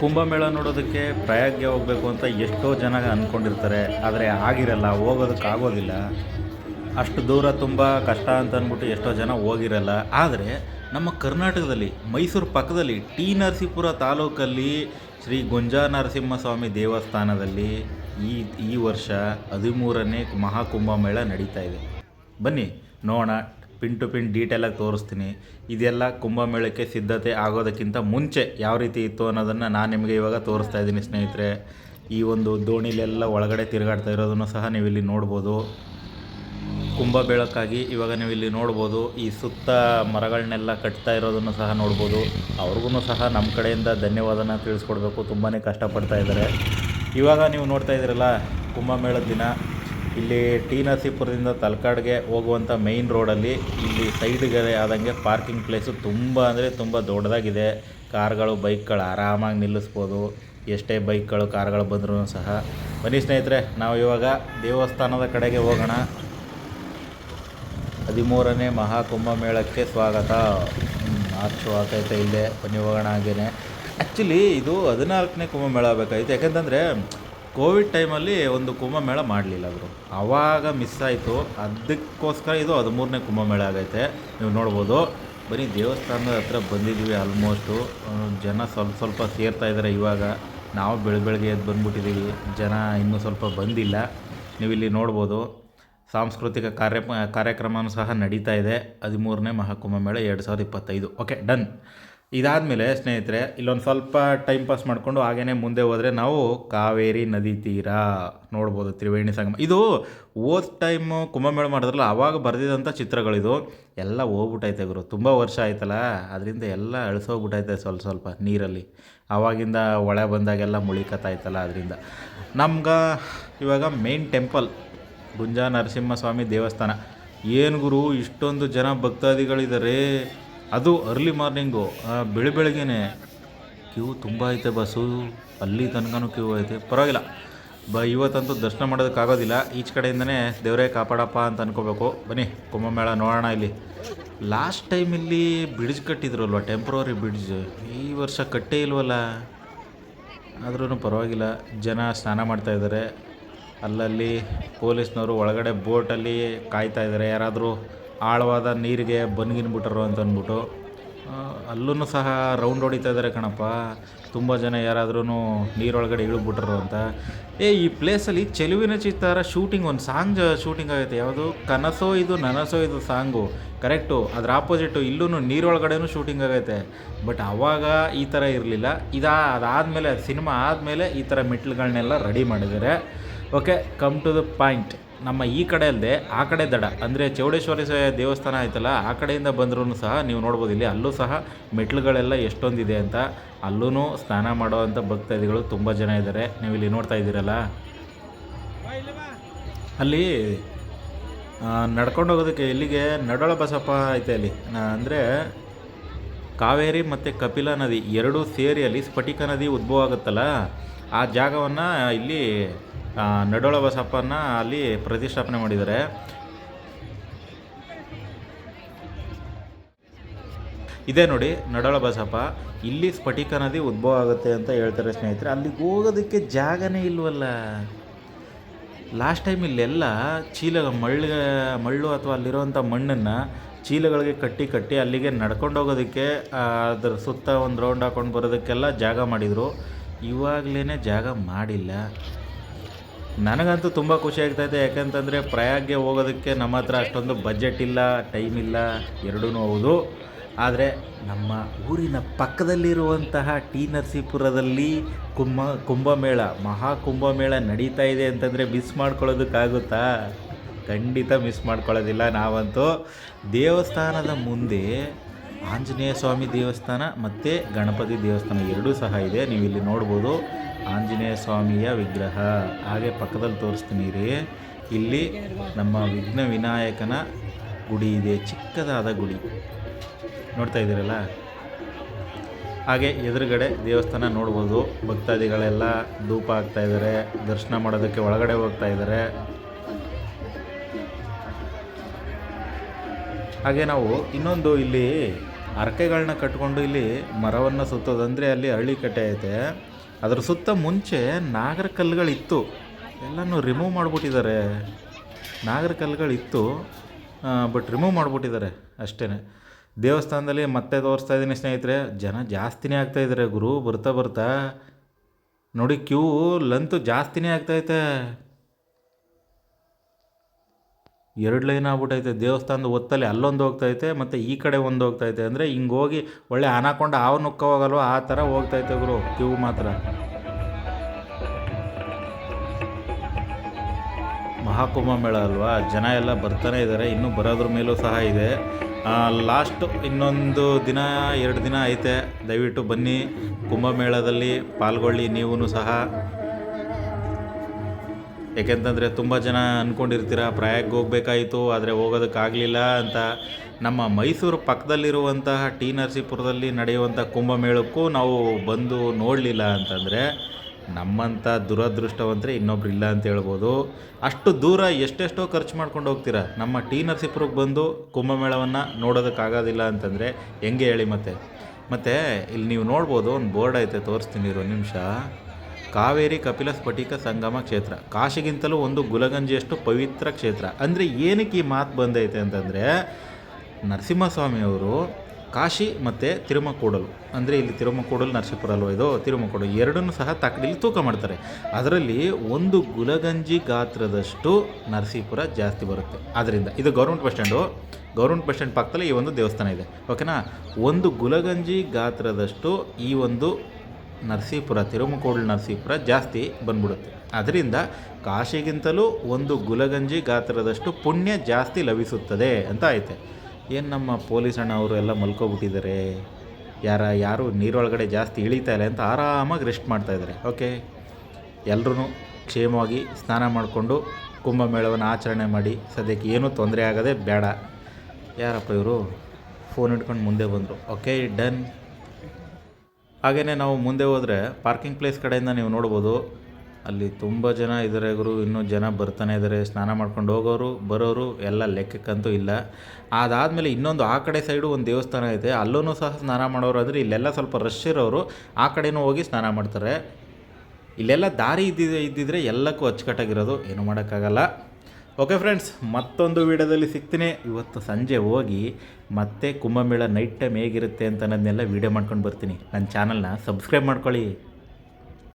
ಕುಂಭಮೇಳ ನೋಡೋದಕ್ಕೆ ಪ್ರಯಾಗ್ಗೆ ಹೋಗಬೇಕು ಅಂತ ಎಷ್ಟೋ ಜನ ಅಂದ್ಕೊಂಡಿರ್ತಾರೆ ಆದರೆ ಆಗಿರಲ್ಲ ಹೋಗೋದಕ್ಕಾಗೋದಿಲ್ಲ ಅಷ್ಟು ದೂರ ತುಂಬ ಕಷ್ಟ ಅಂತ ಅಂದ್ಬಿಟ್ಟು ಎಷ್ಟೋ ಜನ ಹೋಗಿರಲ್ಲ. ಆದರೆ ನಮ್ಮ ಕರ್ನಾಟಕದಲ್ಲಿ, ಮೈಸೂರು ಪಕ್ಕದಲ್ಲಿ ಟಿ ನರಸೀಪುರ ತಾಲೂಕಲ್ಲಿ ಶ್ರೀ ಗುಂಜಾ ನರಸಿಂಹಸ್ವಾಮಿ ದೇವಸ್ಥಾನದಲ್ಲಿ ಈ ಈ ವರ್ಷ ಹದಿಮೂರನೇ ಮಹಾಕುಂಭಮೇಳ ನಡೀತಾ ಇದೆ. ಬನ್ನಿ, ನೋಡೋಣ ಪಿನ್ ಟು ಪಿನ್ ಡೀಟೇಲಾಗಿ ತೋರಿಸ್ತೀನಿ. ಇದೆಲ್ಲ ಕುಂಭಮೇಳಕ್ಕೆ ಸಿದ್ಧತೆ ಆಗೋದಕ್ಕಿಂತ ಮುಂಚೆ ಯಾವ ರೀತಿ ಇತ್ತು ಅನ್ನೋದನ್ನು ನಾನು ನಿಮಗೆ ಇವಾಗ ತೋರಿಸ್ತಾ ಇದ್ದೀನಿ ಸ್ನೇಹಿತರೆ. ಈ ಒಂದು ದೋಣಿಲೆಲ್ಲ ಒಳಗಡೆ ತಿರುಗಾಡ್ತಾ ಇರೋದನ್ನು ಸಹ ನೀವು ಇಲ್ಲಿ ನೋಡ್ಬೋದು. ಬೆಳಕಾಗಿ ಇವಾಗ ನೀವು ಇಲ್ಲಿ ನೋಡ್ಬೋದು. ಈ ಸುತ್ತ ಮರಗಳನ್ನೆಲ್ಲ ಕಟ್ತಾ ಇರೋದನ್ನು ಸಹ ನೋಡ್ಬೋದು. ಅವ್ರಿಗೂ ಸಹ ನಮ್ಮ ಕಡೆಯಿಂದ ಧನ್ಯವಾದನ ತಿಳಿಸ್ಕೊಡ್ಬೇಕು. ತುಂಬಾ ಕಷ್ಟಪಡ್ತಾ ಇದ್ದಾರೆ. ಇವಾಗ ನೀವು ನೋಡ್ತಾ ಇದ್ದೀರಲ್ಲ, ಕುಂಭಮೇಳದ ದಿನ. ಇಲ್ಲಿ ಟಿ ನರಸೀಪುರದಿಂದ ತಲಕಾಡ್ಗೆ ಹೋಗುವಂಥ ಮೈನ್ ರೋಡಲ್ಲಿ ಇಲ್ಲಿ ಸೈಡ್ಗೆ ಆದಂಗೆ ಪಾರ್ಕಿಂಗ್ ಪ್ಲೇಸು ತುಂಬ ಅಂದರೆ ತುಂಬ ದೊಡ್ಡದಾಗಿದೆ. ಕಾರ್ಗಳು, ಬೈಕ್ಗಳು ಆರಾಮಾಗಿ ನಿಲ್ಲಿಸ್ಬೋದು. ಎಷ್ಟೇ ಬೈಕ್ಗಳು, ಕಾರ್ಗಳು ಬಂದರೂ ಸಹ. ಬನ್ನಿ ಸ್ನೇಹಿತರೆ, ನಾವು ಇವಾಗ ದೇವಸ್ಥಾನದ ಕಡೆಗೆ ಹೋಗೋಣ. ಹದಿಮೂರನೇ ಮಹಾಕುಂಭಮೇಳಕ್ಕೆ ಸ್ವಾಗತ. ಸ್ವಾಗತ ಆಗ್ತೈತೆ ಇಲ್ಲೇ. ಬನ್ನಿ ಹೋಗೋಣ ಹಾಗೇನೆ. ಆ್ಯಕ್ಚುಲಿ ಇದು ಹದಿನಾಲ್ಕನೇ ಕುಂಭಮೇಳ ಆಗಬೇಕಾಗಿತ್ತು. ಯಾಕೆಂತಂದರೆ ಕೋವಿಡ್ ಟೈಮಲ್ಲಿ ಒಂದು ಕುಂಭಮೇಳ ಮಾಡಲಿಲ್ಲ ಅವರು ಆವಾಗ ಮಿಸ್ ಆಯಿತು. ಅದಕ್ಕೋಸ್ಕರ ಇದು ಹದಿಮೂರನೇ ಕುಂಭಮೇಳ ಆಗೈತೆ. ನೀವು ನೋಡ್ಬೋದು. ಬರೀ ದೇವಸ್ಥಾನದ ಹತ್ರ ಬಂದಿದ್ದೀವಿ ಆಲ್ಮೋಸ್ಟು ಜನ ಸ್ವಲ್ಪ ಸ್ವಲ್ಪ ಸೇರ್ತಾ ಇದ್ದಾರೆ ಇವಾಗ. ನಾವು ಬೆಳ ಬೆಳಗ್ಗೆ ಎದ್ದು ಬಂದ್ಬಿಟ್ಟಿದ್ದೀವಿ. ಜನ ಇನ್ನೂ ಸ್ವಲ್ಪ ಬಂದಿಲ್ಲ. ನೀವು ಇಲ್ಲಿ ನೋಡ್ಬೋದು. ಸಾಂಸ್ಕೃತಿಕ ಕಾರ್ಯ ಕಾರ್ಯಕ್ರಮವೂ ಸಹ ನಡೀತಾ ಇದೆ. ಹದಿಮೂರನೇ ಮಹಾಕುಂಭಮೇಳ ಎರಡು ಸಾವಿರದ ಇಪ್ಪತ್ತೈದು. ಓಕೆ ಡನ್ ಇದಾದಮೇಲೆ ಸ್ನೇಹಿತರೆ, ಇಲ್ಲೊಂದು ಸ್ವಲ್ಪ ಟೈಮ್ ಪಾಸ್ ಮಾಡಿಕೊಂಡು ಹಾಗೇ ಮುಂದೆ ಹೋದರೆ ನಾವು ಕಾವೇರಿ ನದಿ ತೀರ ನೋಡ್ಬೋದು, ತ್ರಿವೇಣಿ ಸಂಗಮ. ಇದು ಓದ್ ಟೈಮು ಕುಂಭಮೇಳ ಮಾಡಿದ್ರಲ್ಲ ಆವಾಗ ಬರೆದಿದ್ದಂಥ ಚಿತ್ರಗಳಿದು. ಎಲ್ಲ ಹೋಗ್ಬಿಟ್ಟೈತೆ ಗುರು, ತುಂಬ ವರ್ಷ ಆಯ್ತಲ್ಲ, ಅದರಿಂದ ಎಲ್ಲ ಅಳಿಸೋಗ್ಬಿಟ್ಟೈತೆ ಸ್ವಲ್ಪ ಸ್ವಲ್ಪ ನೀರಲ್ಲಿ. ಆವಾಗಿಂದ ಒಳೆ ಬಂದಾಗೆಲ್ಲ ಮುಳಿಕತ್ತಾಯ್ತಲ್ಲ ಅದರಿಂದ. ನಮ್ಗೆ ಇವಾಗ ಮೇನ್ ಟೆಂಪಲ್ ಗುಂಜಾ ನರಸಿಂಹಸ್ವಾಮಿ ದೇವಸ್ಥಾನ. ಏನು ಗುರು, ಇಷ್ಟೊಂದು ಜನ ಭಕ್ತಾದಿಗಳಿದ್ದಾರೆ ಅದು ಅರ್ಲಿ ಮಾರ್ನಿಂಗು ಬೆಳಿ ಬೆಳಗ್ಗೆನೆ ಕ್ಯೂ ತುಂಬ ಐತೆ ಬಸ್ಸು. ಅಲ್ಲಿ ತನಕನೂ ಕ್ಯೂ ಐತೆ. ಪರವಾಗಿಲ್ಲ. ಬ, ಇವತ್ತಂತೂ ದರ್ಶನ ಮಾಡೋದಕ್ಕಾಗೋದಿಲ್ಲ. ಈಚ ಕಡೆಯಿಂದನೇ ದೇವರೇ ಕಾಪಾಡಪ್ಪ ಅಂತ ಅನ್ಕೋಬೇಕು. ಬನ್ನಿ, ಕುಂಭಮೇಳ ನೋಡೋಣ ಇಲ್ಲಿ. ಲಾಸ್ಟ್ ಟೈಮ್ ಇಲ್ಲಿ ಬ್ರಿಡ್ಜ್ ಕಟ್ಟಿದ್ರಲ್ವ? ಟೆಂಪ್ರವರಿ ಬ್ರಿಡ್ಜ್ ಈ ವರ್ಷ ಕಟ್ಟೇ ಇಲ್ವಲ್ಲ? ಆದ್ರೂ ಪರವಾಗಿಲ್ಲ. ಜನ ಸ್ನಾನ ಮಾಡ್ತಾ ಇದ್ದಾರೆ. ಅಲ್ಲಲ್ಲಿ ಪೊಲೀಸ್ನವರು ಒಳಗಡೆ ಬೋಟಲ್ಲಿ ಕಾಯ್ತಾ ಇದ್ದಾರೆ. ಯಾರಾದರೂ ಆಳವಾದ ನೀರಿಗೆ ಬನ್ಗಿನ್ಬಿಟ್ರು ಅಂತ ಅಂದ್ಬಿಟ್ಟು ಅಲ್ಲೂ ಸಹ ರೌಂಡ್ ಹೊಡಿತಾ ಇದ್ದಾರೆ ಕಣಪ್ಪ. ತುಂಬ ಜನ ಯಾರಾದ್ರೂ ನೀರೊಳಗಡೆ ಇಳಿಬಿಟ್ರು ಅಂತ. ಏ, ಈ ಪ್ಲೇಸಲ್ಲಿ ಚೆಲುವಿನ ಚಿತ್ತಾರ ಶೂಟಿಂಗ್, ಒಂದು ಸಾಂಗ್ ಶೂಟಿಂಗ್ ಆಗೈತೆ. ಯಾವುದು? ಕನಸೋ ಇದು, ನನಸೋ ಇದು ಸಾಂಗು. ಕರೆಕ್ಟು, ಅದ್ರ ಆಪೋಸಿಟ್ಟು ಇಲ್ಲೂ ನೀರೊಳಗಡೆನೂ ಶೂಟಿಂಗ್ ಆಗೈತೆ. ಬಟ್ ಆವಾಗ ಈ ಥರ ಇರಲಿಲ್ಲ. ಇದಾ, ಅದಾದಮೇಲೆ ಸಿನಿಮಾ ಆದಮೇಲೆ ಈ ಥರ ಮೆಟ್ಲುಗಳನ್ನೆಲ್ಲ ರೆಡಿ ಮಾಡಿದ್ದಾರೆ. Okay come to the point ನಮ್ಮ ಈ ಕಡೆ ಅಲ್ಲದೆ ಆ ಕಡೆ ದಡ, ಅಂದರೆ ಚೌಡೇಶ್ವರಿ ದೇವಸ್ಥಾನ ಆಯ್ತಲ್ಲ, ಆ ಕಡೆಯಿಂದ ಬಂದ್ರೂ ಸಹ ನೀವು ನೋಡ್ಬೋದು. ಇಲ್ಲಿ ಅಲ್ಲೂ ಸಹ ಮೆಟ್ಲುಗಳೆಲ್ಲ ಎಷ್ಟೊಂದಿದೆ ಅಂತ ಅಲ್ಲೂ ಸ್ನಾನ ಮಾಡೋವಂಥ ಭಕ್ತಾದಿಗಳು ತುಂಬ ಜನ ಇದ್ದಾರೆ. ನೀವು ಇಲ್ಲಿ ನೋಡ್ತಾ ಇದ್ದೀರಲ್ಲ? ಅಲ್ಲಿ ನಡ್ಕೊಂಡು ಹೋಗೋದಕ್ಕೆ ಇಲ್ಲಿಗೆ ನಡೋಳ ಬಸಪ್ಪ ಐತೆ ಅಲ್ಲಿ. ಅಂದರೆ ಕಾವೇರಿ ಮತ್ತು ಕಪಿಲಾ ನದಿ ಎರಡೂ ಸೇರಿ ಅಲ್ಲಿ ಸ್ಫಟಿಕ ನದಿ ಉದ್ಭವ ಆಗುತ್ತಲ್ಲ, ಆ ಜಾಗವನ್ನು ಇಲ್ಲಿ ನಡೋಳ ಬಸಪ್ಪನ ಅಲ್ಲಿ ಪ್ರತಿಷ್ಠಾಪನೆ ಮಾಡಿದ್ದಾರೆ. ಇದೇ ನೋಡಿ, ನಡೋಳ ಬಸಪ್ಪ, ಇಲ್ಲಿ ಸ್ಫಟಿಕ ನದಿ ಉದ್ಭವ ಆಗುತ್ತೆ ಅಂತ ಹೇಳ್ತಾರೆ ಸ್ನೇಹಿತರೆ. ಅಲ್ಲಿಗೆ ಹೋಗೋದಕ್ಕೆ ಜಾಗನೇ ಇಲ್ವಲ್ಲ? ಲಾಸ್ಟ್ ಟೈಮ್ ಇಲ್ಲೆಲ್ಲ ಚೀಲ ಮಳ್ಳ, ಮಳ್ಳು ಅಥವಾ ಅಲ್ಲಿರುವಂಥ ಮಣ್ಣನ್ನು ಚೀಲಗಳಿಗೆ ಕಟ್ಟಿ ಕಟ್ಟಿ ಅಲ್ಲಿಗೆ ನಡ್ಕೊಂಡು ಹೋಗೋದಕ್ಕೆ ಅದ್ರ ಸುತ್ತ ಒಂದು ರೌಂಡ್ ಹಾಕೊಂಡು ಬರೋದಕ್ಕೆಲ್ಲ ಜಾಗ ಮಾಡಿದರು. ಇವಾಗಲೇ ಜಾಗ ಮಾಡಿಲ್ಲ. ನನಗಂತೂ ತುಂಬ ಖುಷಿ ಆಗ್ತಾಯಿದೆ ಯಾಕಂತಂದರೆ ಪ್ರಯಾಗ್ಗೆ ಹೋಗೋದಕ್ಕೆ ನಮ್ಮ ಹತ್ರ ಅಷ್ಟೊಂದು ಬಜೆಟ್ ಇಲ್ಲ ಟೈಮ್ ಇಲ್ಲ ಎರಡೂ ಹೌದು. ಆದರೆ ನಮ್ಮ ಊರಿನ ಪಕ್ಕದಲ್ಲಿರುವಂತಹ ಟಿ ನರಸೀಪುರದಲ್ಲಿ ಕುಂಭ, ಕುಂಭಮೇಳ, ಮಹಾ ಕುಂಭಮೇಳ ನಡೀತಾ ಇದೆ ಅಂತಂದರೆ ಮಿಸ್ ಮಾಡ್ಕೊಳ್ಳೋದಕ್ಕಾಗುತ್ತಾ? ಖಂಡಿತ ಮಿಸ್ ಮಾಡ್ಕೊಳ್ಳೋದಿಲ್ಲ ನಾವಂತೂ. ದೇವಸ್ಥಾನದ ಮುಂದೆ ಆಂಜನೇಯ ಸ್ವಾಮಿ ದೇವಸ್ಥಾನ ಮತ್ತು ಗಣಪತಿ ದೇವಸ್ಥಾನ ಎರಡೂ ಸಹ ಇದೆ ನೀವು ಇಲ್ಲಿ ನೋಡ್ಬೋದು. ಆಂಜನೇಯ ಸ್ವಾಮಿಯ ವಿಗ್ರಹ. ಹಾಗೆ ಪಕ್ಕದಲ್ಲಿ ತೋರಿಸ್ತೀನಿ ರೀ ಇಲ್ಲಿ ನಮ್ಮ ವಿಘ್ನ ವಿನಾಯಕನ ಗುಡಿ ಇದೆ. ಚಿಕ್ಕದಾದ ಗುಡಿ. ನೋಡ್ತಾ ಇದ್ದೀರಲ್ಲ? ಹಾಗೆ ಎದುರುಗಡೆ ದೇವಸ್ಥಾನ ನೋಡ್ಬೋದು. ಭಕ್ತಾದಿಗಳೆಲ್ಲ ಧೂಪ ಆಗ್ತಾ ಇದ್ದಾರೆ. ದರ್ಶನ ಮಾಡೋದಕ್ಕೆ ಒಳಗಡೆ ಹೋಗ್ತಾ ಇದ್ದಾರೆ. ಹಾಗೆ ನಾವು ಇನ್ನೊಂದು ಇಲ್ಲಿ ಹರಕೆಗಳನ್ನ ಕಟ್ಕೊಂಡು ಇಲ್ಲಿ ಮರವನ್ನು ಸುತ್ತೋದಂದರೆ ಅಲ್ಲಿ ಹಳ್ಳಿ ಕಟ್ಟೆ ಐತೆ. ಅದ್ರ ಸುತ್ತ ಮುಂಚೆ ನಾಗರ ಕಲ್ಲುಗಳಿತ್ತು. ಎಲ್ಲನೂ ರಿಮೂವ್ ಮಾಡಿಬಿಟ್ಟಿದ್ದಾರೆ. ನಾಗರ ಕಲ್ಲುಗಳಿತ್ತು ಬಟ್ ರಿಮೂವ್ ಮಾಡಿಬಿಟ್ಟಿದ್ದಾರೆ ಅಷ್ಟೇ ದೇವಸ್ಥಾನದಲ್ಲಿ ಮತ್ತೆ ತೋರಿಸ್ತಾ ಇದ್ದೀನಿ ಸ್ನೇಹಿತರೆ, ಜನ ಜಾಸ್ತಿನೇ ಆಗ್ತಾ ಇದ್ದಾರೆ ಗುರು, ಬರ್ತಾ ಬರ್ತಾ. ನೋಡಿ ಕ್ಯೂ ಲಂತು ಜಾಸ್ತಿನೇ ಆಗ್ತೈತೆ ಎರಡು ಲೈನ್ ಆಗ್ಬಿಟ್ಟೈತೆ ದೇವಸ್ಥಾನದ ಒತ್ತಲ್ಲಿ ಅಲ್ಲೊಂದು ಹೋಗ್ತೈತೆ, ಮತ್ತು ಈ ಕಡೆ ಒಂದು ಹೋಗ್ತೈತೆ. ಅಂದರೆ ಹಿಂಗೆ ಹೋಗಿ ಒಳ್ಳೆ ಅನಾಕೊಂಡ ಹಾವು ನುಕ್ಕ ಹೋಗಲ್ವ ಆ ಥರ ಹೋಗ್ತೈತೆ ಗುರು ಕ್ಯೂ ಮಾತ್ರ. ಮಹಾಕುಂಭಮೇಳ ಅಲ್ವಾ? ಜನ ಎಲ್ಲ ಬರ್ತಾನೆ ಇದ್ದಾರೆ ಇನ್ನೂ ಬರೋದ್ರ ಮೇಲೂ ಸಹ ಇದೆ. ಲಾಸ್ಟ್ ಇನ್ನೊಂದು ದಿನ, ಎರಡು ದಿನ ಐತೆ. ದಯವಿಟ್ಟು ಬನ್ನಿ. ಕುಂಭಮೇಳದಲ್ಲಿ ಪಾಲ್ಗೊಳ್ಳಿ ನೀವೂ ಸಹ. ಏಕೆಂತಂದರೆ ತುಂಬ ಜನ ಅಂದ್ಕೊಂಡಿರ್ತೀರ ಪ್ರಯಾಗ್ ಹೋಗ್ಬೇಕಾಯಿತು, ಆದರೆ ಹೋಗೋದಕ್ಕಾಗಲಿಲ್ಲ ಅಂತ. ನಮ್ಮ ಮೈಸೂರು ಪಕ್ಕದಲ್ಲಿರುವಂತಹ ಟಿ ನರಸೀಪುರದಲ್ಲಿ ನಡೆಯುವಂಥ ಕುಂಭಮೇಳಕ್ಕೂ ನಾವು ಬಂದು ನೋಡಲಿಲ್ಲ ಅಂತಂದರೆ ನಮ್ಮಂಥ ದುರದೃಷ್ಟವಂತರೆ ಇನ್ನೊಬ್ರು ಇಲ್ಲ ಅಂತ ಹೇಳ್ಬೋದು. ಅಷ್ಟು ದೂರ ಎಷ್ಟೆಷ್ಟೋ ಖರ್ಚು ಮಾಡ್ಕೊಂಡು ಹೋಗ್ತೀರಾ? ನಮ್ಮ ಟಿ ನರಸೀಪುರಕ್ಕೆ ಬಂದು ಕುಂಭಮೇಳವನ್ನು ನೋಡೋದಕ್ಕಾಗೋದಿಲ್ಲ ಅಂತಂದರೆ ಹೆಂಗೆ ಹೇಳಿ ಮತ್ತೆ? ಮತ್ತು ಇಲ್ಲಿ ನೀವು ನೋಡ್ಬೋದು, ಒಂದು ಬೋರ್ಡ್ ಐತೆ, ತೋರಿಸ್ತೀನಿ ಇರೋ ನಿಮಿಷ. ಕಾವೇರಿ ಕಪಿಲ ಸ್ಫಟಿಕ ಸಂಗಮ ಕ್ಷೇತ್ರ. ಕಾಶಿಗಿಂತಲೂ ಒಂದು ಗುಲಗಂಜಿಯಷ್ಟು ಪವಿತ್ರ ಕ್ಷೇತ್ರ. ಅಂದರೆ ಏನಕ್ಕೆ ಈ ಮಾತು ಬಂದೈತೆ ಅಂತಂದರೆ ನರಸಿಂಹಸ್ವಾಮಿಯವರು ಕಾಶಿ ಮತ್ತು ತಿರುಮಕೂಡಲು, ಅಂದರೆ ಇಲ್ಲಿ ತಿರುಮಕೂಡಲು, ನರಸೀಪುರ ಅಲ್ವ ಇದು, ತಿರುಮಕೂಡಲು ಎರಡನ್ನೂ ಸಹ ತಕ್ಕಡಿಲಿ ತೂಕ ಮಾಡ್ತಾರೆ. ಅದರಲ್ಲಿ ಒಂದು ಗುಲಗಂಜಿ ಗಾತ್ರದಷ್ಟು ನರಸೀಪುರ ಜಾಸ್ತಿ ಬರುತ್ತೆ. ಆದ್ದರಿಂದ ಇದು government bus stand. Government bus stand ಪಕ್ಕದಲ್ಲಿ ಈ ಒಂದು ದೇವಸ್ಥಾನ ಇದೆ. ಓಕೆನಾ? ಒಂದು ಗುಲಗಂಜಿ ಗಾತ್ರದಷ್ಟು ಈ ಒಂದು ನರಸೀಪುರ, ತಿರುಮಕೋಡು ನರಸೀಪುರ ಜಾಸ್ತಿ ಬಂದ್ಬಿಡುತ್ತೆ. ಅದರಿಂದ ಕಾಶಿಗಿಂತಲೂ ಒಂದು ಗುಲಗಂಜಿ ಗಾತ್ರದಷ್ಟು ಪುಣ್ಯ ಜಾಸ್ತಿ ಲಭಿಸುತ್ತದೆ ಅಂತ ಐತೆ. ಏನು ನಮ್ಮ ಪೊಲೀಸ್ ಅಣ್ಣ ಅವರು ಎಲ್ಲ ಮಲ್ಕೊಬಿಟ್ಟಿದ್ದಾರೆ ಯಾರ, ಯಾರು ನೀರೊಳಗಡೆ ಜಾಸ್ತಿ ಇಳಿತಾ ಇಲ್ಲ ಅಂತ ಆರಾಮಾಗಿ ರೆಸ್ಟ್ ಮಾಡ್ತಾಯಿದ್ದಾರೆ ಓಕೆ. ಎಲ್ಲರೂ ಕ್ಷೇಮವಾಗಿ ಸ್ನಾನ ಮಾಡಿಕೊಂಡು ಕುಂಭಮೇಳವನ್ನು ಆಚರಣೆ ಮಾಡಿ, ಸದ್ಯಕ್ಕೆ ಏನೂ ತೊಂದರೆ ಆಗದೆ ಬೇಡ. ಯಾರಪ್ಪ ಇವರು? ಫೋನ್ ಇಟ್ಕೊಂಡು ಮುಂದೆ ಬಂದರು. Okay, done. ಹಾಗೆಯೇ ನಾವು ಮುಂದೆ ಹೋದರೆ ಪಾರ್ಕಿಂಗ್ ಪ್ಲೇಸ್ ಕಡೆಯಿಂದ ನೀವು ನೋಡ್ಬೋದು. ಅಲ್ಲಿ ತುಂಬ ಜನ ಇದ್ದಾರೆ ಗುರು, ಇನ್ನೂ ಜನ ಬರ್ತಾನೆ ಇದ್ದಾರೆ ಸ್ನಾನ ಮಾಡ್ಕೊಂಡು ಹೋಗೋರು, ಬರೋರು, ಎಲ್ಲ ಲೆಕ್ಕಕ್ಕಂತೂ ಇಲ್ಲ. ಅದಾದಮೇಲೆ ಇನ್ನೊಂದು ಆ ಕಡೆ ಸೈಡು ಒಂದು ದೇವಸ್ಥಾನ ಇದೆ ಅಲ್ಲೂ ಸಹ ಸ್ನಾನ ಮಾಡೋರು ಅಂದರೆ ಇಲ್ಲೆಲ್ಲ ಸ್ವಲ್ಪ ರಶ್ ಇರೋರು, ಆ ಕಡೆನೂ ಹೋಗಿ ಸ್ನಾನ ಮಾಡ್ತಾರೆ. ಇಲ್ಲೆಲ್ಲ ದಾರಿ ಇದ್ದಿದ್ರೆ ಇದ್ದಿದ್ರೆ ಎಲ್ಲಕ್ಕೂ ಅಚ್ಚುಕಟ್ಟಾಗಿರೋದು, ಏನು ಮಾಡೋಕ್ಕಾಗಲ್ಲ. ಓಕೆ ಫ್ರೆಂಡ್ಸ್ ಮತ್ತೊಂದು ವೀಡಿಯೋದಲ್ಲಿ ಸಿಗ್ತೀನಿ. ಇವತ್ತು ಸಂಜೆ ಹೋಗಿ ಮತ್ತೆ ಕುಂಭಮೇಳ ನೈಟ್ ಟೈಮ್ ಹೇಗಿರುತ್ತೆ ಅಂತ ಅನ್ನೋದನ್ನೆಲ್ಲ ವೀಡಿಯೋ ಮಾಡ್ಕೊಂಡು ಬರ್ತೀನಿ. ನನ್ನ ಚಾನಲ್ನ ಸಬ್ಸ್ಕ್ರೈಬ್ ಮಾಡ್ಕೊಳ್ಳಿ.